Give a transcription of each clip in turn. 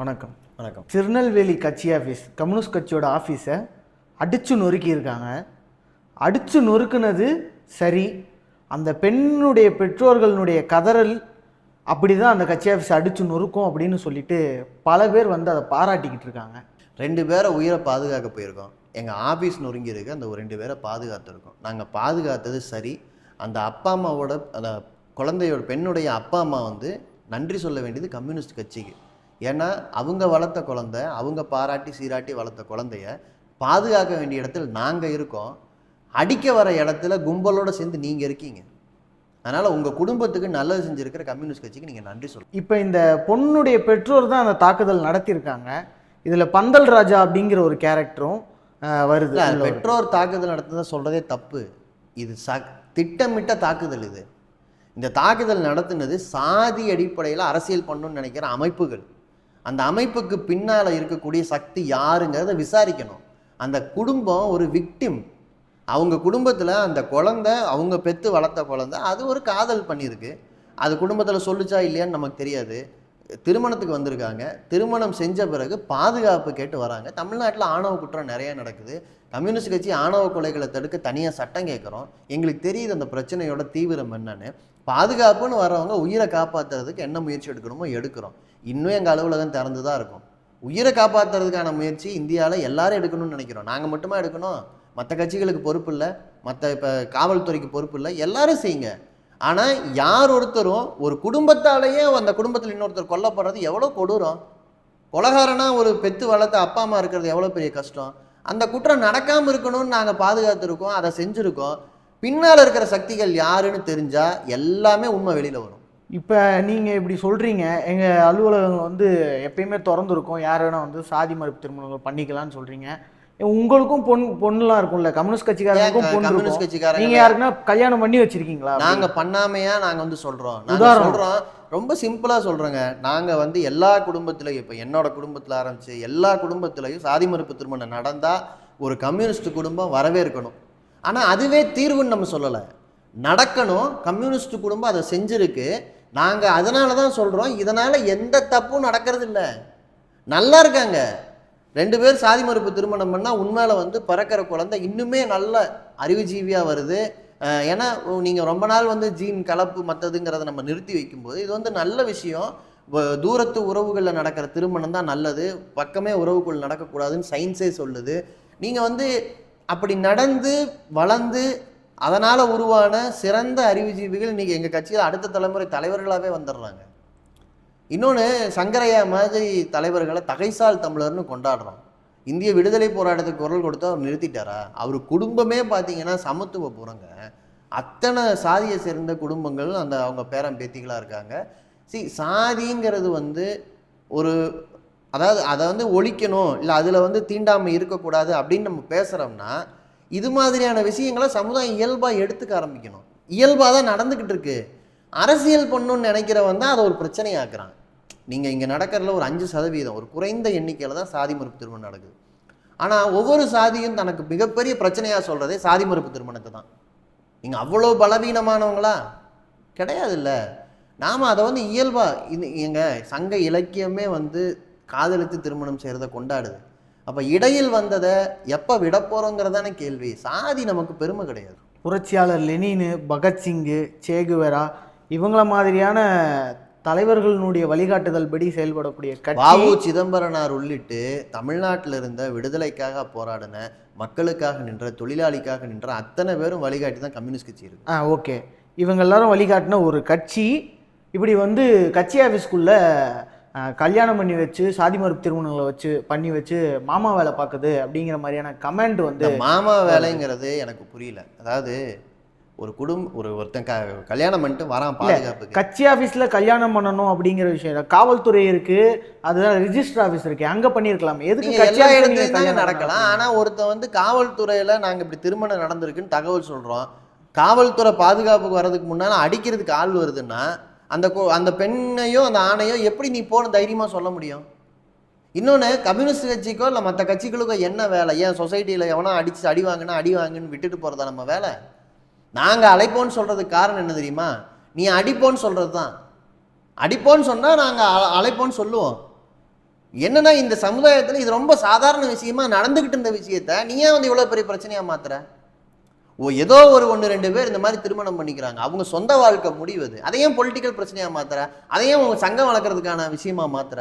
வணக்கம். வணக்கம். திருநெல்வேலி கட்சி ஆஃபீஸ் கம்யூனிஸ்ட் கட்சியோட ஆஃபீஸை அடித்து நொறுக்கியிருக்காங்க. அடித்து நொறுக்குனது சரி. அந்த பெண்ணுடைய பெற்றோர்களுடைய கதறல் அப்படி தான் அந்த கட்சி ஆஃபீஸ் அடித்து நொறுக்கும் அப்படின்னு சொல்லிட்டு பல பேர் வந்து அதை பாராட்டிக்கிட்டு இருக்காங்க. ரெண்டு பேரை உயிரை பாதுகாக்க போயிருக்கோம். எங்கள் ஆஃபீஸ் நொறுங்கி இருக்கு அந்த ரெண்டு பேரை பாதுகாத்துருக்கோம். நாங்கள் பாதுகாத்தது சரி. அந்த அப்பா அம்மாவோட அந்த குழந்தையோட பெண்ணுடைய அப்பா அம்மா வந்து நன்றி சொல்ல வேண்டியது கம்யூனிஸ்ட் கட்சிக்கு. ஏன்னா அவங்க வளர்த்த குழந்தை அவங்க பாராட்டி சீராட்டி வளர்த்த குழந்தைய பாதுகாக்க வேண்டிய இடத்துல நாங்கள் இருக்கோம். அடிக்க வர இடத்துல கும்பலோட சேர்ந்து நீங்கள் இருக்கீங்க. அதனால் உங்கள் குடும்பத்துக்கு நல்லது செஞ்சுருக்கிற கம்யூனிஸ்ட் கட்சிக்கு நீங்கள் நன்றி சொல்லுங்கள் இப்போ இந்த பொண்ணுடைய பெற்றோர் தான் அந்த தாக்குதல் நடத்தியிருக்காங்க. இதில் பந்தல் ராஜா அப்படிங்கிற ஒரு கேரக்டரும் வருது. பெற்றோர் தாக்குதல் நடத்துறத சொல்றதே தப்பு. இது ச திட்டமிட்ட தாக்குதல் இது. இந்த தாக்குதல் நடத்துனது சாதி அடிப்படையில் அரசியல் பண்ணணும்னு நினைக்கிற அமைப்புகள். அந்த அமைப்புக்கு பின்னால் இருக்கக்கூடிய சக்தி யாருங்கிறத விசாரிக்கணும். அந்த குடும்பம் ஒரு விக்டிம் அவங்க குடும்பத்தில் அந்த குழந்தை அவங்க பெற்று வளர்த்த குழந்தை அது ஒரு காதல் பண்ணியிருக்கு. அது குடும்பத்தில் சொல்லுச்சா இல்லையான்னு நமக்கு தெரியாது. திருமணத்துக்கு வந்திருக்காங்க. திருமணம் செஞ்ச பிறகு பாதுகாப்பு கேட்டு வராங்க. தமிழ்நாட்டில் ஆணவ குற்றம் நிறைய நடக்குது. கம்யூனிஸ்ட் கட்சி ஆணவ கொலைகளை தடுக்க தனியாக சட்டம் கேட்குறோம். எங்களுக்கு தெரியுது அந்த பிரச்சனையோட தீவிரம் என்னன்னு. பாதுகாப்புன்னு வரவங்க உயிரை காப்பாற்றுறதுக்கு என்ன முயற்சி எடுக்கணுமோ எடுக்கிறோம். இன்னும் எங்கள் அலுவலகம் திறந்து தான் இருக்கும். உயிரை காப்பாற்றுறதுக்கான முயற்சி இந்தியாவில் எல்லாரும் எடுக்கணும்னு நினைக்கிறோம். நாங்கள் மட்டுமா எடுக்கணும்? மற்ற கட்சிகளுக்கு பொறுப்பு இல்லை. மற்ற இப்போ காவல்துறைக்கு பொறுப்பு இல்லை. எல்லாரும் செய்யுங்க. ஆனால் யார் ஒருத்தரும் ஒரு குடும்பத்தாலேயே அந்த குடும்பத்தில் இன்னொருத்தர் கொல்லப்படுறது எவ்வளோ கொடூரம்? கொலகாரனா ஒரு பெத்து வளர்த்த அப்பா அம்மா இருக்கிறது எவ்வளோ பெரிய கஷ்டம்? அந்த குற்றம் நடக்காமல் இருக்கணும்னு நாங்கள் பாதுகாத்துருக்கோம் அதை செஞ்சுருக்கோம். பின்னால் இருக்கிற சக்திகள் யாருன்னு தெரிஞ்சால் எல்லாமே உண்மை வெளியில் வரும். இப்போ நீங்கள் இப்படி சொல்கிறீங்க எங்கள் அலுவலகங்கள் வந்து எப்பயுமே திறந்துருக்கும். யார் வேணால் வந்து சாதி மறுப்பு திருமணங்கள் பண்ணிக்கலாம்னு சொல்கிறீங்க உங்களுக்கும் பொன் பொண்ணுலாம் இருக்கும்ல. கம்யூனிஸ்ட் கட்சிக்காரங்களுக்கும் பொண்ணு கம்யூனிஸ்ட் கட்சிக்காரங்க நீங்கள் யாருக்குன்னா கல்யாணம் பண்ணி வச்சிருக்கீங்களா நாங்க பண்ணாமையா நாங்க வந்து சொல்றோம். நாங்க. சொல்றோம். ரொம்ப சிம்பிளா சொல்றேங்க. நாங்க வந்து எல்லா குடும்பத்திலையும் இப்ப என்னோட குடும்பத்துல ஆரம்பிச்சு எல்லா குடும்பத்திலையும் சாதி மறுப்பு திருமணம் நடந்தா ஒரு கம்யூனிஸ்ட் குடும்பம் வரவேற்கணும். ஆனா அதுவே தீர்வுன்னு நம்ம சொல்லல. நடக்கணும். கம்யூனிஸ்ட் குடும்பம் அதை செஞ்சிருக்கு. நாங்க அதனால தான் சொல்றோம். இதனால எந்த தப்பும் நடக்கிறது இல்ல நல்லா இருக்காங்க. ரெண்டு பேர் சாதி மறுப்பு திருமணம் பண்ணால் உண்மையில வந்து பிறக்கிற குழந்தை இன்னுமே நல்ல அறிவுஜீவியாக வருது. ஏன்னா நீங்கள் ரொம்ப நாள் வந்து ஜீன் கலப்பு மற்றதுங்கிறத நம்ம நிறுத்தி வைக்கும்போது இது வந்து நல்ல விஷயம். வ- தூரத்து உறவுகளில் நடக்கிற திருமணம் தான் நல்லது. பக்கமே உறவுக்குள் நடக்கக்கூடாதுன்னு சயின்ஸே சொல்லுது. நீங்கள் வந்து அப்படி நடந்து வளர்ந்து அதனால் உருவான சிறந்த அறிவுஜீவிகள் இன்னைக்கு எங்கள் கட்சியில் அடுத்த தலைமுறை தலைவர்களாகவே வந்துடுறாங்க. இன்னொன்று சங்கரையா மாதிரி தலைவர்களை தகைசால் தமிழர்னு கொண்டாடுறோம். இந்திய விடுதலை போராட்டத்துக்கு குரல் கொடுத்து அவர் நிறுத்திட்டாரா? அவர் குடும்பமே பார்த்தீங்கன்னா சமத்துவ புறங்க அத்தனை சாதியை சேர்ந்த குடும்பங்கள் அந்த அவங்க பேரன் பேத்திகளாக இருக்காங்க. சி சாதிங்கிறது வந்து ஒரு அதாவது அதை வந்து ஒழிக்கணும் இல்லை அதில் வந்து தீண்டாமை இருக்கக்கூடாது அப்படின்னு நம்ம பேசுகிறோம்னா இது மாதிரியான விஷயங்களை சமுதாயம் இயல்பாக எடுத்துக்க ஆரம்பிக்கணும். இயல்பாக தான் நடந்துக்கிட்டு இருக்கு. அரசியல் பண்ணணும்னு நினைக்கிறவன் தான் அதை ஒரு பிரச்சனையாக்குறான். நீங்கள் இங்கே நடக்கிறதுல ஒரு அஞ்சு சதவீதம் ஒரு குறைந்த எண்ணிக்கையில் தான் சாதி மறுப்பு திருமணம் நடக்குது. ஆனால் ஒவ்வொரு சாதியும் தனக்கு மிகப்பெரிய பிரச்சனையாக சொல்கிறதே சாதி மறுப்பு திருமணத்தை தான். நீங்கள் அவ்வளோ பலவீனமானவங்களா? கிடையாது இல்லை நாம் அதை வந்து இயல்பாக இது எங்கள் சங்க இலக்கியமே வந்து காதலித்து திருமணம் செய்கிறத கொண்டாடுது. அப்போ இடையில் வந்ததை எப்போ விட போகிறோங்கிறதான கேள்வி. சாதி நமக்கு பெருமை கிடையாது. புரட்சியாளர் லெனினு பகத்சிங்கு சேகுவேரா இவங்கள மாதிரியான தலைவர்களுடைய வழிகாட்டுதல் படி செயல்படக்கூடிய கட்சி வாவு சிதம்பரனார் உள்ளிட்டு தமிழ்நாட்டில் இருந்த விடுதலைக்காக போராடின மக்களுக்காக நின்ற தொழிலாளிக்காக நின்ற அத்தனை பேரும் வழிகாட்டி தான் கம்யூனிஸ்ட் கட்சி இருக்கு. ஆ ஓகே. இவங்க எல்லாரும் வழிகாட்டின ஒரு கட்சி. இப்படி வந்து கட்சி ஆஃபீஸ்க்குள்ள கல்யாணம் பண்ணி வச்சு சாதி மறுப்பு திருமணங்களை வச்சு பண்ணி வச்சு மாமா வேலை பார்க்குது அப்படிங்கிற மாதிரியான கமெண்ட் வந்து மாமா வேலைங்கிறது எனக்கு புரியல. அதாவது ஒரு குடும்பம் ஒரு ஒருத்தன் க கல்யாணம் பண்ணிட்டு வரான் பாதுகாப்புக்கு. கட்சி ஆஃபீஸில் கல்யாணம் பண்ணணும் அப்படிங்கிற விஷயம் இல்ல. காவல்துறை இருக்கு அதுதான் ரிஜிஸ்டர் ஆஃபீஸ் இருக்கு அங்கே பண்ணியிருக்கலாம் எதுக்கு எல்லா இடத்துலையும் நடக்கலாம். பண்ணணும்? ஆனா ஒருத்தன் வந்து காவல்துறையில நாங்க இப்படி திருமணம் நடந்திருக்குன்னு தகவல் சொல்றோம். காவல்துறை பாதுகாப்புக்கு வர்றதுக்கு முன்னால அடிக்கிறதுக்கு ஆள் வருதுன்னா அந்த அந்த பெண்ணையோ அந்த ஆணையோ எப்படி நீ போன தைரியமா சொல்ல முடியும்? இன்னொன்று கம்யூனிஸ்ட் கட்சிக்கோ இல்லை மற்ற கட்சிகளுக்கோ என்ன வேலை? ஏன் சொசைட்டியில் எவனா அடிச்சு அடி வாங்கினா அடி வாங்குன்னு விட்டுட்டு போகிறதா நம்ம வேலை? நாங்கள் அழைப்போன்னு சொல்கிறதுக்கு காரணம் என்ன தெரியுமா? நீ அடிப்போன்னு சொல்கிறது தான் அடிப்போன்னு சொன்னால் நாங்கள் அழைப்போன்னு சொல்லுவோம். என்னன்னா இந்த சமுதாயத்தில் இது ரொம்ப சாதாரண விஷயமா நடந்துக்கிட்டு இருந்த விஷயத்த நீ ஏன் வந்து இவ்வளோ பெரிய பிரச்சனையாக மாத்துற? ஓ ஏதோ ஒரு ஒன்று ரெண்டு பேர் இந்த மாதிரி திருமணம் பண்ணிக்கிறாங்க. அவங்க சொந்த வாழ்க்கை முடிவது. அதையும் பொலிட்டிக்கல் பிரச்சனையாக மாத்துற? அதையும் உங்கள் சங்கம் வளர்க்குறதுக்கான விஷயமா மாத்துற?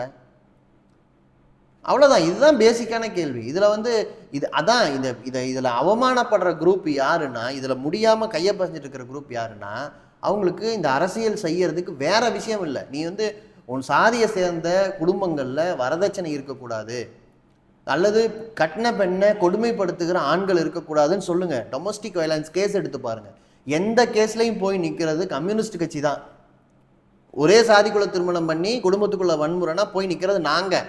அவ்வளோதான் இதுதான் பேசிக்கான கேள்வி. இதில் வந்து இது அதான் இந்த இதை இதில் அவமானப்படுற குரூப் யாருன்னா இதில் முடியாமல் கையை பசஞ்சிட்டு இருக்கிற குரூப் யாருன்னா அவங்களுக்கு இந்த அரசியல் செய்யறதுக்கு வேற விஷயம் இல்லை. நீ வந்து உன் சாதியை சேர்ந்த குடும்பங்களில் வரதட்சணை இருக்கக்கூடாது. அல்லது கட்டின பெண்ணை கொடுமைப்படுத்துகிற ஆண்கள் இருக்கக்கூடாதுன்னு சொல்லுங்கள் டொமஸ்டிக் வயலன்ஸ் கேஸ் எடுத்து பாருங்கள் எந்த கேஸ்லையும் போய் நிற்கிறது கம்யூனிஸ்ட் கட்சி தான். ஒரே சாதிக்குள்ள திருமணம் பண்ணி குடும்பத்துக்குள்ள வன்முறைனா போய் நிற்கிறது நாங்கள்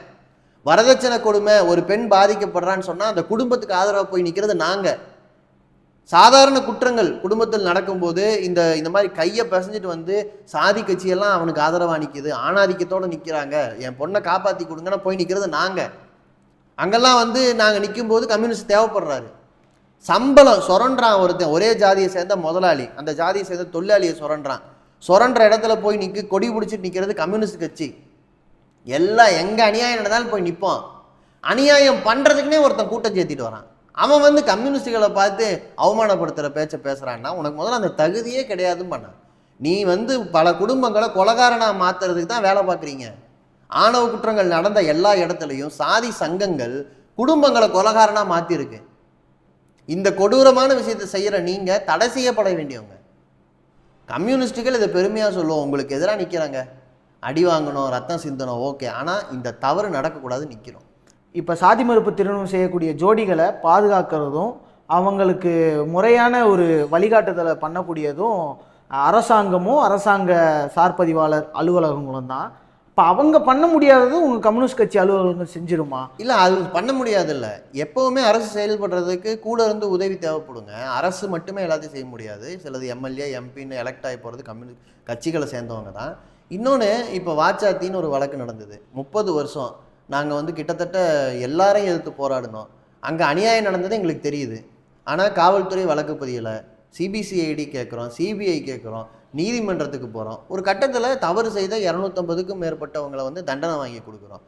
வரதட்சணை கொடுமை ஒரு பெண் பாதிக்கப்படுறான்னு சொன்னால் அந்த குடும்பத்துக்கு ஆதரவாக போய் நிற்கிறது நாங்கள் சாதாரண குற்றங்கள் குடும்பத்தில் நடக்கும்போது இந்த இந்த மாதிரி கையை பிசைஞ்சிட்டு வந்து சாதி கட்சியெல்லாம் அவனுக்கு ஆதரவாக நிற்கிது ஆணாதிக்கத்தோடு நிற்கிறாங்க என் பொண்ணை காப்பாற்றி கொடுங்கன்னா போய் நிற்கிறது நாங்கள் அங்கெல்லாம் வந்து நாங்கள் நிற்கும்போது கம்யூனிஸ்ட் தேவைப்படுறாரு. சம்பளம் சுரண்டான் ஒருத்தன் ஒரே ஜாதியை சேர்ந்த முதலாளி. அந்த ஜாதியை சேர்ந்த தொழிலாளியை சுரண்டான் சுரண்ட இடத்துல போய் நிற்க கொடி பிடிச்சிட்டு நிற்கிறது கம்யூனிஸ்ட் கட்சி. எல்லாம் எங்கே அநியாயம் நடந்தாலும் போய் நிற்போம் அநியாயம் பண்ணுறதுக்குனே ஒருத்தன் கூட்டம் சேர்த்திட்டு வரான். அவன் வந்து கம்யூனிஸ்டுகளை பார்த்து அவமானப்படுத்துகிற பேச்சை பேசுகிறான்னா உனக்கு முதல்ல அந்த தகுதியே கிடையாதுன்னு பண்ணான். நீ வந்து பல குடும்பங்களை கொலகாரனாக மாற்றுறதுக்கு தான் வேலை பார்க்குறீங்க. ஆணவ குற்றங்கள் நடந்த எல்லா இடத்துலையும் சாதி சங்கங்கள் குடும்பங்களை கொலகாரனாக மாற்றிருக்கு இந்த கொடூரமான விஷயத்தை செய்கிற நீங்கள் தடை செய்யப்பட வேண்டியவங்க. கம்யூனிஸ்டுகள் இதை பெருமையாக சொல்லுவோம் உங்களுக்கு எதிராக நிற்கிறாங்க அடி வாங்கணும் ரத்தம் சிந்தணும் ஓகே ஆனால் இந்த தவறு நடக்கக்கூடாது நிற்கிறோம் இப்போ சாதி மறுப்பு திருமணம் செய்யக்கூடிய ஜோடிகளை பாதுகாக்கிறதும் அவங்களுக்கு முறையான ஒரு வழிகாட்டுதலை பண்ணக்கூடியதும் அரசாங்கமும் அரசாங்க சார்பதிவாளர் அலுவலகங்களும் தான். இப்போ அவங்க பண்ண முடியாதது உங்கள் கம்யூனிஸ்ட் கட்சி அலுவலகங்கள் செஞ்சிருமா? இல்லை அது பண்ண முடியாதுல்ல. எப்போவுமே அரசு செயல்படுறதுக்கு கூட இருந்து உதவி தேவைப்படுங்க. அரசு மட்டுமே எல்லாத்தையும் செய்ய முடியாது. சிலது எம்எல்ஏ எம்பின்னு எலெக்ட் ஆகி போகிறது கம்யூனிஸ்ட் கட்சிகளை சேர்ந்தவங்க தான். இன்னொன்று இப்போ வாச்சாத்தின்னு ஒரு வழக்கு நடந்தது. முப்பது வருஷம். நாங்கள் வந்து கிட்டத்தட்ட எல்லாரையும் எதிர்த்து போராடினோம். அங்கே அநியாயம் நடந்தது எங்களுக்கு தெரியுது. ஆனால் காவல்துறை வழக்கு பதியலை. சிபிசிஐடி கேட்குறோம் சிபிஐ கேட்குறோம் நீதிமன்றத்துக்கு போகிறோம் ஒரு கட்டத்தில் தவறு செய்த இரநூத்தம்பதுக்கும் மேற்பட்டவங்களை வந்து தண்டனை வாங்கி கொடுக்குறோம்.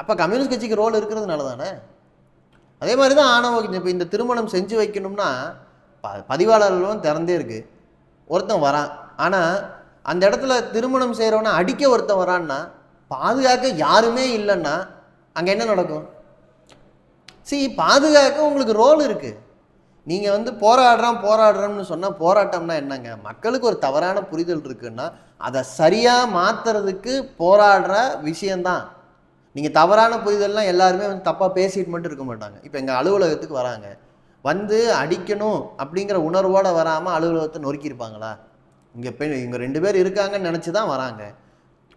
அப்போ கம்யூனிஸ்ட் கட்சிக்கு ரோல் இருக்கிறதுனால தானே? அதே மாதிரி தான் ஆணவ இப்போ இந்த திருமணம் செஞ்சு வைக்கணும்னா ப பதிவாளர்களும் திறந்தே இருக்கு. ஒருத்தன் வரான். ஆனால் அந்த இடத்துல திருமணம் செய்கிறவனை அடிக்க ஒருத்தன் வரான்னா பாதுகாக்க யாருமே இல்லைன்னா அங்கே என்ன நடக்கும்? சி பாதுகாக்க உங்களுக்கு ரோல் இருக்குது நீங்கள் வந்து போராடுறோம் போராடுறோம்னு சொன்னால் போராட்டம்னா என்னங்க? மக்களுக்கு ஒரு தவறான புரிதல் இருக்குன்னா அதை சரியாக மாற்றுறதுக்கு போராடுற விஷயந்தான் நீங்கள் தவறான புரிதல்லாம் எல்லாருமே வந்து தப்பாக பேசிட்டு மட்டும் இருக்க மாட்டாங்க. இப்போ எங்கள் அலுவலகத்துக்கு வராங்க. வந்து அடிக்கணும் அப்படிங்கிற உணர்வோடு வராமல் அலுவலகத்தை நொறுக்கியிருப்பாங்களா? இங்கே பெண் இங்கே ரெண்டு பேர் இருக்காங்கன்னு நினச்சி தான் வராங்க.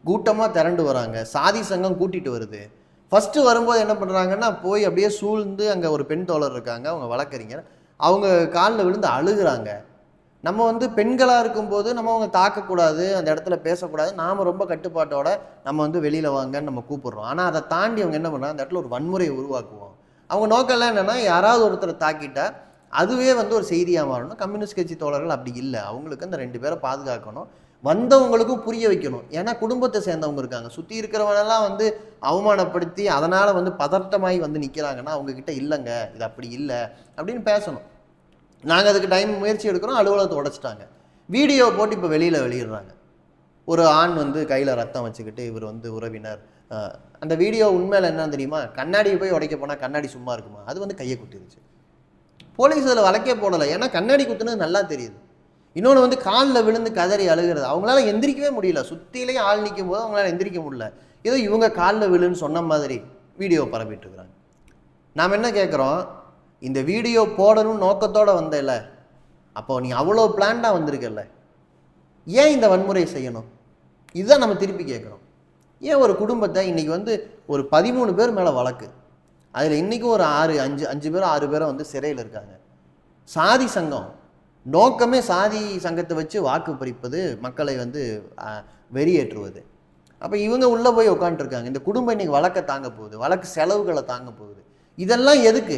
கூட்டமாக திரண்டு வராங்க. சாதி சங்கம் கூட்டிகிட்டு வருது. ஃபஸ்ட்டு வரும்போது என்ன பண்ணுறாங்கன்னா போய் அப்படியே சூழ்ந்து அங்கே ஒரு பெண் தோழர் இருக்காங்க. அவங்க வழக்கறிஞர். அவங்க காலில் விழுந்து அழுகிறாங்க. நம்ம வந்து பெண்களாக இருக்கும்போது நம்ம அவங்க தாக்கக்கூடாது அந்த இடத்துல பேசக்கூடாது. நாம் ரொம்ப கட்டுப்பாட்டோட நம்ம வந்து வெளியில் வாங்கன்னு நம்ம கூப்பிடுறோம். ஆனால் அதை தாண்டி அவங்க என்ன பண்ணுறாங்க அந்த இடத்துல ஒரு வன்முறையை உருவாக்குவோம். அவங்க நோக்கம்லாம் என்னென்னா யாராவது ஒருத்தரை தாக்கிட்டால் அதுவே வந்து ஒரு செய்தியாக மாறணும். கம்யூனிஸ்ட் கட்சி தோழர்கள் அப்படி இல்லை. அவங்களுக்கு அந்த ரெண்டு பேரை பாதுகாக்கணும். வந்தவங்களுக்கும் புரிய வைக்கணும். ஏன்னா குடும்பத்தை சேர்ந்தவங்க இருக்காங்க. சுற்றி இருக்கிறவனெல்லாம் வந்து அவமானப்படுத்தி அதனால் வந்து பதட்டமாகி வந்து நிற்கிறாங்கன்னா அவங்கக்கிட்ட இல்லைங்க இது அப்படி இல்லை அப்படின்னு பேசணும். நாங்கள் அதுக்கு டைம் முயற்சி எடுக்கிறோம். அலுவலகத்தை உடைச்சிட்டாங்க. வீடியோ போட்டு இப்போ வெளியில் வெளியிடுறாங்க. ஒரு ஆண் வந்து கையில் ரத்தம் வச்சுக்கிட்டு இவர் வந்து உறவினர். அந்த வீடியோ உண்மையில் என்ன தெரியுமா? கண்ணாடியை போய் உடைக்க போனால் கண்ணாடி சும்மா இருக்குமா? அது வந்து கையை குட்டிருச்சு போலீஸ் அதில் வழக்கே போடலை. ஏன்னா கண்ணாடி குத்துனது நல்லா தெரியுது. இன்னொன்று வந்து காலில் விழுந்து கதறி அழுகிறது. அவங்களால எந்திரிக்கவே முடியல. சுற்றிலையும் ஆள் நிற்கும் போது அவங்களால எந்திரிக்க முடியல. ஏதோ இவங்க காலில் விழுன்னு சொன்ன மாதிரி வீடியோ பரப்பிட்டுருக்குறாங்க நாம் என்ன கேட்குறோம்? இந்த வீடியோ போடணும் நோக்கத்தோடு வந்தேல அப்போ நீ அவ்வளோ பிளான்டாக வந்திருக்கல ஏன் இந்த வன்முறையை செய்யணும்? இதுதான் நம்ம திருப்பி கேட்குறோம். ஏன் ஒரு குடும்பத்தை இன்றைக்கி வந்து ஒரு பதிமூணு பேர் மேலே வழக்கு? அதில் இன்றைக்கும் ஒரு ஆறு அஞ்சு அஞ்சு பேரும் ஆறு பேரும் வந்து சிறையில் இருக்காங்க. சாதி சங்கம். நோக்கமே சாதி சங்கத்தை வச்சு வாக்கு பறிப்பது மக்களை வந்து வெறியேற்றுவது. அப்போ இவங்க உள்ளே போய் உட்காந்துருக்காங்க இந்த குடும்பம் இன்றைக்கி வழக்கை தாங்க போகுது. வழக்கு செலவுகளை தாங்க போகுது. இதெல்லாம் எதுக்கு?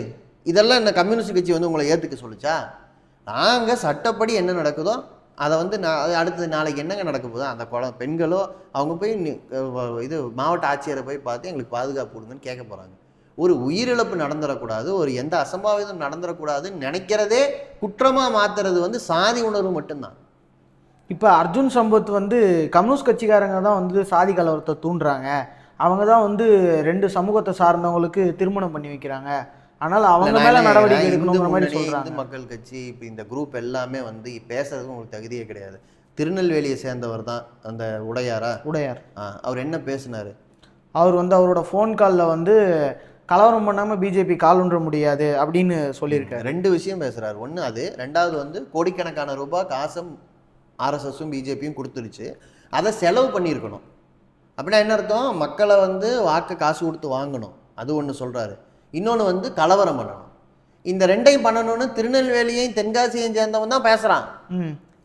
இதெல்லாம் இந்த கம்யூனிஸ்ட் கட்சி வந்து உங்களை ஏற்றுக்க சொல்லுச்சா? நாங்கள் சட்டப்படி என்ன நடக்குதோ அதை வந்து நான் அடுத்தது நாளைக்கு என்னங்க நடக்க போதோ அந்த குழந்தை பெண்களோ அவங்க போய் இது மாவட்ட ஆட்சியரை போய் பார்த்து எங்களுக்கு பாதுகாப்பு கொடுங்கன்னு கேட்க போகிறாங்க ஒரு உயிரிழப்பு நடந்துடக்கூடாது ஒரு எந்த அசம்பாவிதம் நடந்துடக்கூடாதுன்னு நினைக்கிறதே குற்றமாக மாத்துறது வந்து சாதி உணர்வு மட்டும்தான். இப்போ அர்ஜுன் சம்பத் வந்து கம்யூனிஸ்ட் கட்சிக்காரங்க தான் வந்து சாதி கலவரத்தை தூண்டுறாங்க. அவங்க தான் வந்து ரெண்டு சமூகத்தை சார்ந்தவங்களுக்கு திருமணம் பண்ணி வைக்கிறாங்க. ஆனால் அவங்க மேல நடவடிக்கை எடுக்கணுங்கிற மாதிரி சொல்றாங்க. இந்து மக்கள் கட்சி இப்போ இந்த குரூப் எல்லாமே வந்து பேசுறதுக்கு உங்களுக்கு தகுதியே கிடையாது. திருநெல்வேலியை சேர்ந்தவர் தான் அந்த உடையாரா? உடையார். அவர் என்ன பேசினாரு? அவர் வந்து அவரோட ஃபோன் காலில் வந்து கலவரம் பண்ணாமல் பிஜேபி கால் ஊன்ற முடியாது அப்படின்னு சொல்லியிருக்காரு. ரெண்டு விஷயம் பேசுறாரு. ஒன்று அது ரெண்டாவது வந்து கோடிக்கணக்கான ரூபாய் காசும் ஆர்எஸ்எஸும் பிஜேபியும் கொடுத்துருச்சு. அதை செலவு பண்ணியிருக்கணும். அப்படின்னா என்ன அர்த்தம்? மக்களை வந்து வாக்கு காசு கொடுத்து வாங்கணும். அது ஒன்று சொல்றாரு. இன்னொன்று வந்து கலவரம் பண்ணணும். இந்த ரெண்டையும் பண்ணணும்னு திருநெல்வேலியையும் தென்காசியையும் சேர்ந்தவன் தான் பேசுகிறான்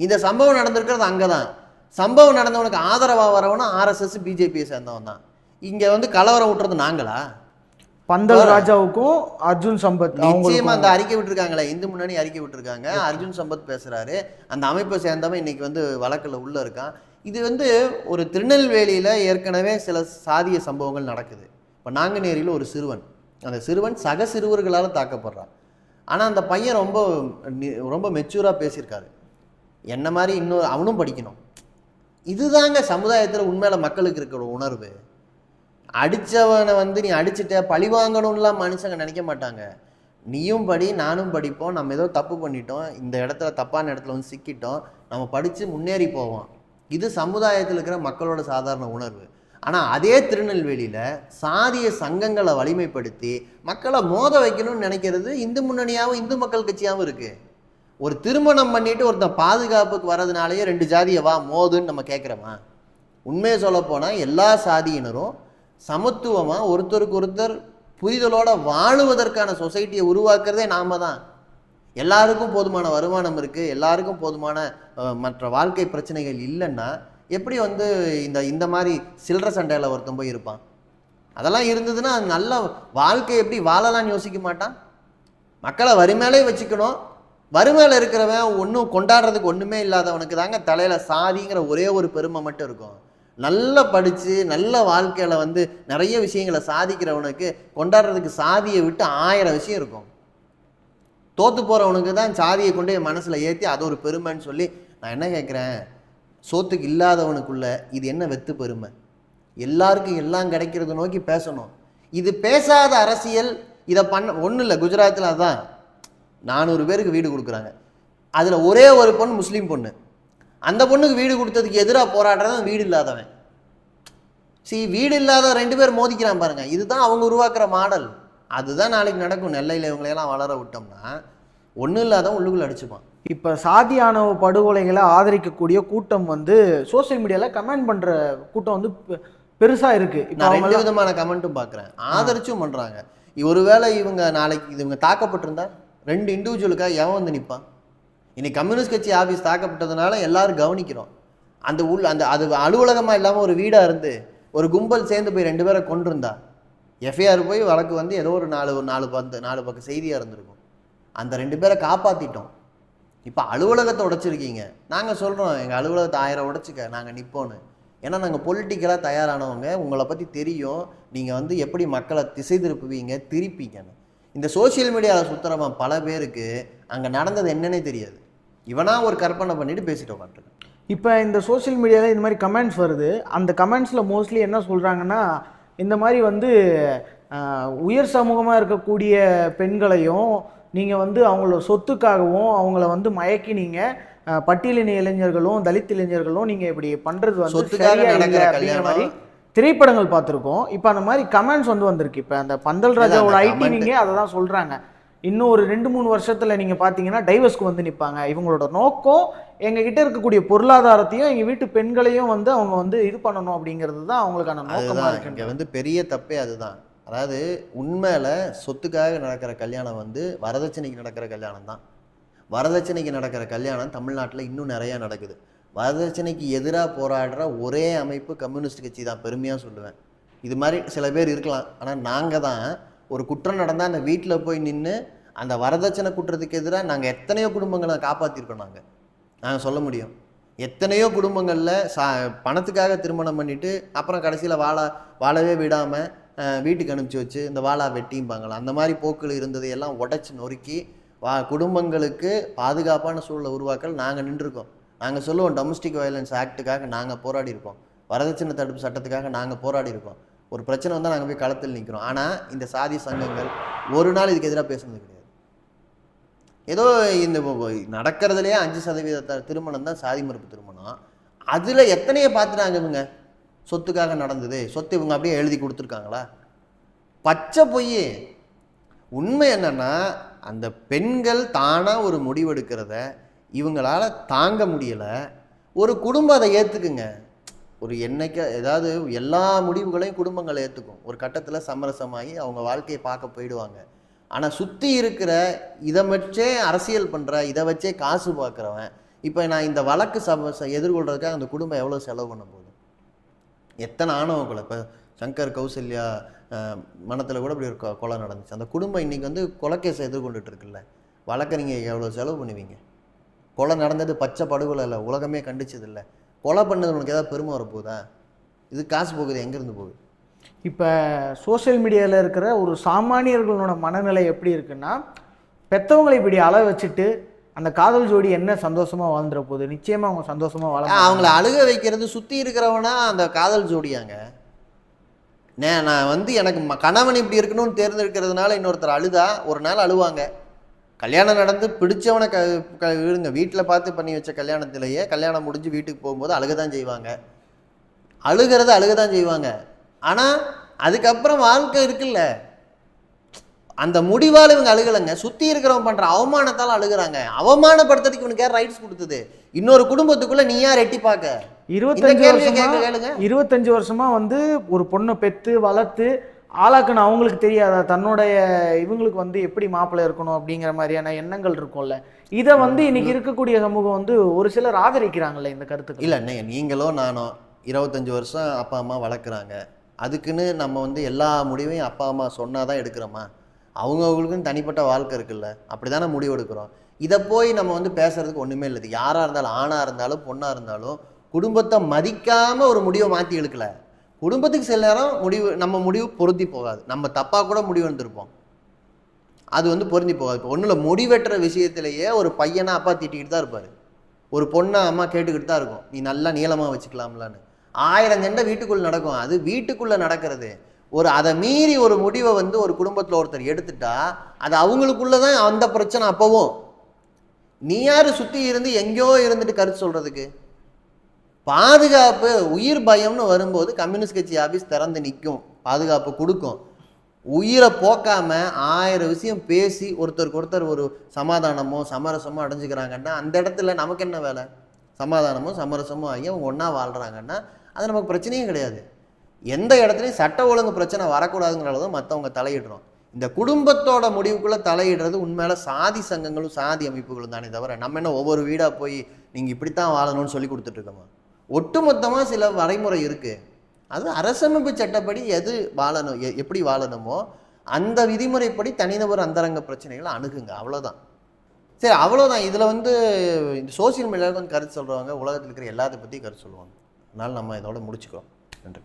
இந்த சம்பவம் நடந்திருக்கிறது அங்கே தான் சம்பவம் நடந்தவனுக்கு ஆதரவாக வரவனும் ஆர்எஸ்எஸ் பிஜேபியை சேர்ந்தவன் தான். இங்கே வந்து கலவரம் விட்டுறது நாங்களா? பந்தல் ராஜாவுக்கும் அர்ஜுன் சம்பத் நிச்சயமா அந்த அறிக்கை விட்டுருக்காங்களே இந்து முன்னணி அறிக்கை விட்டுருக்காங்க. அர்ஜுன் சம்பத் பேசுறாரு. அந்த அமைப்பை சேர்ந்தவன் இன்னைக்கு வந்து வழக்குல உள்ள இருக்கான். இது வந்து ஒரு திருநெல்வேலியில ஏற்கனவே சில சாதிய சம்பவங்கள் நடக்குது. இப்போ நாங்குநேரியில் ஒரு சிறுவன். அந்த சிறுவன் சக சிறுவர்களால் தாக்கப்படுறான். ஆனால் அந்த பையன் ரொம்ப ரொம்ப மெச்சூராக பேசியிருக்காரு. என்ன மாதிரி இன்னும் அவனும் படிக்கணும். இதுதாங்க சமுதாயத்தில் உண்மையில மக்களுக்கு இருக்கிற உணர்வு. அடித்தவனை வந்து நீ அடிச்சுட்ட பழி வாங்கணும்லாம் மனுஷங்க நினைக்க மாட்டாங்க. நீயும் படி நானும் படிப்போம். நம்ம ஏதோ தப்பு பண்ணிட்டோம். இந்த இடத்துல தப்பான இடத்துல வந்து சிக்கிட்டோம். நம்ம படித்து முன்னேறி போவோம். இது சமுதாயத்தில் இருக்கிற மக்களோட சாதாரண உணர்வு. ஆனால் அதே திருநெல்வேலியில் சாதிய சங்கங்களை வலிமைப்படுத்தி மக்களை மோத வைக்கணும்னு நினைக்கிறது இந்து முன்னணியாகவும் இந்து மக்கள் கட்சியாகவும் இருக்குது ஒரு திருமணம் பண்ணிட்டு ஒருத்தன் பாதுகாப்புக்கு வர்றதுனாலேயே ரெண்டு ஜாதியை வா மோதுன்னு நம்ம கேட்குறோமா உண்மையை சொல்ல போனால் எல்லா சாதியினரும் சமத்துவமாக ஒருத்தருக்கு ஒருத்தர் புரிதலோடு வாழுவதற்கான சொசைட்டியை உருவாக்குறதே நாம தான். எல்லாருக்கும் போதுமான வருமானம் இருக்குது எல்லாருக்கும் போதுமான மற்ற வாழ்க்கை பிரச்சனைகள் இல்லைன்னா எப்படி வந்து இந்த இந்த மாதிரி சில்லற சண்டையில் ஒருத்தன் போய் இருப்பான்? அதெல்லாம் இருந்ததுன்னா நல்ல வாழ்க்கை எப்படி வாழலாம்னு யோசிக்க மாட்டான்? மக்களை வறுமையிலே வச்சுக்கணும். வறுமையில் இருக்கிறவன் ஒன்றும் கொண்டாடுறதுக்கு ஒன்றுமே இல்லாதவனுக்கு தாங்க தலையில் சாதிங்கிற ஒரே ஒரு பெருமை மட்டும் இருக்கும். நல்லா படித்து நல்ல வாழ்க்கையில் வந்து நிறைய விஷயங்களை சாதிக்கிறவனுக்கு கொண்டாடுறதுக்கு சாதியை விட்டு ஆயிரம் விஷயம் இருக்கும். தோத்து போகிறவனுக்கு தான் சாதியை கொண்டு என் மனசில் ஏற்றி அது ஒரு பெருமைன்னு சொல்லி நான் என்ன கேட்குறேன்? சோத்துக்கு இல்லாதவனுக்குள்ள இது என்ன வெத்து பெருமை? எல்லாருக்கும் எல்லாம் கிடைக்கிறத நோக்கி பேசணும். இது பேசாத அரசியல் இதை பண்ண ஒன்றும் இல்லை குஜராத்தில் அதான். நானூறு பேருக்கு வீடு கொடுக்குறாங்க. அதில் ஒரே ஒரு பொண்ணு முஸ்லீம் பொண்ணு. அந்த பொண்ணுக்கு வீடு கொடுத்ததுக்கு எதிராக போராடுறவன் வீடு இல்லாதவன். சி வீடு இல்லாத ரெண்டு பேர் மோதிக்கிறான் பாருங்க. இதுதான் அவங்க உருவாக்குற மாடல். அதுதான் நாளைக்கு நடக்கும். நெல்லையில் இவங்களையெல்லாம் வளர விட்டோம்னா ஒன்றும் இல்லாதவன் உள்ளுக்குள்ள அடிச்சுப்பான். இப்போ சாதி ஆணவ படுகொலைகளை ஆதரிக்கக்கூடிய கூட்டம் வந்து சோஷியல் மீடியாவில் கமெண்ட் பண்ணுற கூட்டம் வந்து பெ- பெருசா இருக்கு. இப்போ நான் ரெண்டு விதமான கமெண்ட்டும் பார்க்குறேன். ஆதரிச்சும் பண்ணுறாங்க ஒருவேளை இவங்க நாளைக்கு இவங்க தாக்கப்பட்டிருந்தா ரெண்டு இண்டிவிஜுவலுக்காக எவன் வந்து நிற்பான் இன்னைக்கு கம்யூனிஸ்ட் கட்சி ஆஃபீஸ் தாக்கப்பட்டதுனால எல்லாரும் கவனிக்கிறோம். அந்த உள் அந்த அது அலுவலகமாக இல்லாமல் ஒரு வீடாக இருந்து ஒரு கும்பல் சேர்ந்து போய் ரெண்டு பேரை கொண்டிருந்தா எஃப்ஐஆர் போய் வழக்கு வந்து ஏதோ ஒரு நாலு ஒரு நாலு பத்து நாலு பக்கம் செய்தியாக இருந்திருக்கும். அந்த ரெண்டு பேரை காப்பாற்றிட்டோம் இப்போ அலுவலகத்தை உடைச்சிருக்கீங்க. நாங்கள் சொல்கிறோம் எங்கள் அலுவலகத்தை ஆயிரம் உடைச்சிக்க நாங்கள் நிற்போன்னு ஏன்னா நாங்கள் பொலிட்டிக்கலாக தயாரானவங்க. உங்களை பற்றி தெரியும். நீங்கள் வந்து எப்படி மக்களை திசை திருப்புவீங்க திருப்பீங்கன்னு இந்த சோஷியல் மீடியாவில் சுற்றுறவன் பல பேருக்கு அங்கே நடந்தது என்னன்னே தெரியாது. இவனா ஒரு கற்பனை பண்ணிட்டு பேசிட்டு உட்காந்துருக்கான் இப்போ இந்த சோஷியல் மீடியாவில் இந்த மாதிரி கமெண்ட்ஸ் வருது. அந்த கமெண்ட்ஸில் மோஸ்ட்லி என்ன சொல்கிறாங்கன்னா இந்த மாதிரி வந்து உயர் சமூகமாக இருக்கக்கூடிய பெண்களையும் நீங்கள் வந்து அவங்களோட சொத்துக்காகவும் அவங்கள வந்து மயக்கினீங்க. பட்டியலின இளைஞர்களும் தலித் இளைஞர்களும் நீங்கள் இப்படி பண்ணுறது வந்து அப்படிங்கிற. மாதிரி திரைப்படங்கள் பார்த்துருக்கோம். இப்போ அந்த மாதிரி கமெண்ட்ஸ் வந்து வந்திருக்கு. இப்போ அந்த பந்தல் ராஜாவோட ஐடி நீங்கள் அதை தான் சொல்கிறாங்க இன்னும் ஒரு ரெண்டு மூணு வருஷத்தில் நீங்கள் பார்த்தீங்கன்னா டைவர்ஸ்க்கு வந்து நிற்பாங்க இவங்களோட நோக்கம் எங்ககிட்ட இருக்கக்கூடிய பொருளாதாரத்தையும் எங்கள் வீட்டு பெண்களையும் வந்து அவங்க வந்து இது பண்ணணும் அப்படிங்கிறது தான் அவங்களுக்கான நோக்கமாக இருக்கு இங்கே வந்து பெரிய தப்பே அதுதான். அதாவது உண்மையில சொத்துக்காக நடக்கிற கல்யாணம் வந்து வரதட்சணைக்கு நடக்கிற கல்யாணம் தான். வரதட்சணைக்கு நடக்கிற கல்யாணம் தமிழ்நாட்டில் இன்னும் நிறைய நடக்குது. வரதட்சணைக்கு எதிராக போராடுற ஒரே அமைப்பு கம்யூனிஸ்ட் கட்சி தான். பெருமையாக சொல்லுவேன். இது மாதிரி சில பேர் இருக்கலாம். ஆனால் நாங்கள் தான் ஒரு குற்றம் நடந்தால் அந்த வீட்டில் போய் நின்று அந்த வரதட்சணை குற்றத்துக்கு எதிராக நாங்கள் எத்தனையோ குடும்பங்களை காப்பாற்றிருக்கோம் நாங்கள் நாங்கள் சொல்ல முடியும். எத்தனையோ குடும்பங்களில் சா பணத்துக்காக திருமணம் பண்ணிட்டு அப்புறம் கடைசியில் வாழ வாழவே விடாமல் வீட்டுக்கு அனுப்பிச்சி வச்சு இந்த வாழா வெட்டிம்பாங்களா அந்த மாதிரி போக்கள் இருந்ததை எல்லாம் உடச்சி நொறுக்கி வா குடும்பங்களுக்கு பாதுகாப்பான சூழலை உருவாக்கல் நாங்கள் நின்றுருக்கோம். நாங்கள் சொல்லுவோம் டொமஸ்டிக் வயலன்ஸ் ஆக்ட்டுக்காக நாங்கள் போராடி இருக்கோம் வரதட்சணை தடுப்பு சட்டத்துக்காக நாங்கள் போராடி இருக்கோம் ஒரு பிரச்சனை வந்தால் நாங்கள் போய் களத்தில் நிற்கிறோம் ஆனால் இந்த சாதி சங்கங்கள் ஒரு நாள் இதுக்கு எதிராக பேசுனது கிடையாது. ஏதோ இந்த நடக்கிறதுலேயே அஞ்சு சதவீத திருமணம் தான் சாதி மறுப்பு திருமணம். அதில் எத்தனையை பார்த்துட்டாங்க இவங்க? சொத்துக்காக நடந்தது. சொத்து இவங்க அப்படியே எழுதி கொடுத்துருக்காங்களா? பச்சை பொய் உண்மை என்னன்னா அந்த பெண்கள் தானாக ஒரு முடிவெடுக்கிறத இவங்களால் தாங்க முடியலை. ஒரு குடும்பம் அதை ஏற்றுக்குங்க ஒரு என்னைக்கு ஏதாவது எல்லா முடிவுகளையும் குடும்பங்கள் ஏற்றுக்கும் ஒரு கட்டத்தில் சமரசமாகி அவங்க வாழ்க்கையை பார்க்க போயிடுவாங்க. ஆனால் சுற்றி இருக்கிற இதை வச்சே அரசியல் பண்ணுற இதை வச்சே காசு பார்க்குறவன் இப்போ நான் இந்த வழக்கு சப எதிர்கொள்கிறதுக்காக எதிர்கொள்றதுக்காக அந்த குடும்பம் எவ்வளோ செலவு பண்ண போகுது? எத்தனை ஆணவங்களை இப்போ சங்கர் கௌசல்யா மனத்தில் கூட இப்படி ஒரு கொலை நடந்துச்சு. அந்த குடும்பம் இன்னைக்கு வந்து கொலைக்கேஸை எதிர்கொண்டுட்டு இருக்குல்ல. வழக்கறிஞர் எவ்வளோ செலவு பண்ணுவீங்க? கொலை நடந்தது பச்சை படுகொலை இல்லை உலகமே கண்டிச்சது இல்லை. கொலை பண்ணது உனக்கு ஏதாவது பெருமை வரப்போகுதா இது காசு போகுது எங்கேருந்து போகுது? இப்போ சோஷியல் மீடியாவில் இருக்கிற ஒரு சாமானியர்களோட மனநிலை எப்படி இருக்குன்னா பெற்றவங்களை இப்படி அள வச்சுட்டு அந்த காதல் ஜோடி என்ன சந்தோஷமா வாழ்ந்துற போகுது? நிச்சயமா அவங்க சந்தோஷமா வாழ அவங்கள அழுக வைக்கிறது சுற்றி இருக்கிறவனா அந்த காதல் ஜோடியாங்க? நான் வந்து எனக்கு ம- கணவன் இப்படி இருக்கணும்னு தேர்ந்தெடுக்கிறதுனால இன்னொருத்தர் அழுதா? ஒரு நாள் அழுவாங்க. கல்யாணம் நடந்து பிடிச்சவனை க க விடுங்க. வீட்டில் பார்த்து பண்ணி வச்ச கல்யாணத்திலேயே கல்யாணம் முடிஞ்சு வீட்டுக்கு போகும்போது அழுக தான் செய்வாங்க. அழுகிறது அழுக தான் செய்வாங்க. ஆனால் அதுக்கப்புறம் வாழ்க்கை இருக்குல்ல. அந்த முடிவால் இவங்க அழுகலைங்க. சுற்றி இருக்கிறவன் பண்ணுற அவமானத்தால் அழுகுறாங்க. அவமானப்படுத்துறதுக்கு இவனுக்கு யார் ரைட்ஸ் கொடுத்தது? இன்னொரு குடும்பத்துக்குள்ள நீ யார் எட்டி பார்க்க? இருபத்தஞ்சு வருஷமா. இருபத்தஞ்சு வருஷமா வந்து ஒரு பொண்ணை பெத்து வளர்த்து ஆளாக்குன அவங்களுக்கு தெரியாதா? தன்னுடைய இவங்களுக்கு வந்து எப்படி மாப்பிள்ளை இருக்கணும் அப்படிங்கிற மாதிரியான எண்ணங்கள் இருக்கும்ல. இதை வந்து இன்னைக்கு இருக்கக்கூடிய சமூகம் வந்து ஒரு சிலர் ஆதரிக்கிறாங்கல்ல இந்த கருத்துக்கள்? இல்லை நீங்களோ நானோ இருபத்தஞ்சு வருஷம் அப்பா அம்மா வளர்க்குறாங்க. அதுக்குன்னு நம்ம வந்து எல்லா முடிவையும் அப்பா அம்மா சொன்னால் தான் எடுக்கிறோமா? அவங்கவுங்களுக்குன்னு தனிப்பட்ட வாழ்க்கை இருக்குல்ல. அப்படி தானே முடிவு எடுக்கிறோம். இதை போய் நம்ம வந்து பேசுறதுக்கு ஒன்றுமே இல்லை. யாராக இருந்தாலும் ஆணாக இருந்தாலும் பொண்ணாக இருந்தாலும் குடும்பத்தை மதிக்காமல் ஒரு முடிவை மாற்றி எடுக்கல. குடும்பத்துக்கு சில நேரம் முடிவு நம்ம முடிவு பொருந்தி போகாது. நம்ம தப்பாக கூட முடிவு எடுத்திருப்போம். அது வந்து பொருந்தி போகாது. இப்போ ஒன்றும் இல்லை முடிவெட்டுற விஷயத்திலேயே ஒரு பையனை அப்பா திட்டிக்கிட்டு தான் இருப்பார். ஒரு பொண்ணை அம்மா கேட்டுக்கிட்டு தான் இருக்கும். நீ நல்லா நீளமாக வச்சுக்கலாம்லான்னு. ஆயிரம் சண்டை வீட்டுக்குள்ள நடக்கும். அது வீட்டுக்குள்ளே நடக்கிறது. ஒரு அதை மீறி ஒரு முடிவை வந்து ஒரு குடும்பத்தில் ஒருத்தர் எடுத்துட்டா அது அவங்களுக்குள்ள தான் அந்த பிரச்சனை அப்போவும். நீ யார் சுற்றி இருந்து எங்கேயோ இருந்துட்டு கருத்து சொல்கிறதுக்கு பாதுகாப்பு உயிர் பயம்னு வரும்போது கம்யூனிஸ்ட் கட்சி ஆஃபீஸ் திறந்து நிற்கும் பாதுகாப்பு கொடுக்கும். உயிரை போக்காம ஆயிரம் விஷயம் பேசி ஒருத்தருக்கு ஒருத்தர் ஒரு சமாதானமோ சமரசமோ அடைஞ்சுக்கிறாங்கன்னா அந்த இடத்துல நமக்கு என்ன வேலை? சமாதானமோ சமரசமோ ஆகி அவங்க ஒன்றா வாழ்கிறாங்கன்னா அது நமக்கு பிரச்சனையும் கிடையாது. எந்த இடத்துலையும் சட்ட ஒழுங்கு பிரச்சனை வரக்கூடாதுங்கிறத மற்றவங்க தலையிடுறோம். இந்த குடும்பத்தோட முடிவுக்குள்ளே தலையிடுறது உண்மையில சாதி சங்கங்களும் சாதி அமைப்புகளும் தானே தவிர நம்ம என்ன ஒவ்வொரு வீடாக போய் நீங்கள் இப்படித்தான் வாழணும்னு சொல்லி கொடுத்துட்ருக்கோமா ஒட்டுமொத்தமாக சில வரைமுறை இருக்குது அது அரசமைப்பு சட்டப்படி எது வாழணும் எ- எப்படி வாழணுமோ அந்த விதிமுறைப்படி தனிநபர் அந்தரங்க பிரச்சனைகளை அணுகுங்க. அவ்வளோதான் சரி அவ்வளோதான் இதில் வந்து இந்த சோசியல் மீடியாவில் வந்து கருத்து சொல்கிறவங்க உலகத்தில் இருக்கிற எல்லாத்தை பற்றி கருத்து சொல்லுவாங்க. அதனால் நம்ம இதோட முடிச்சுக்கிறோம். நன்றி.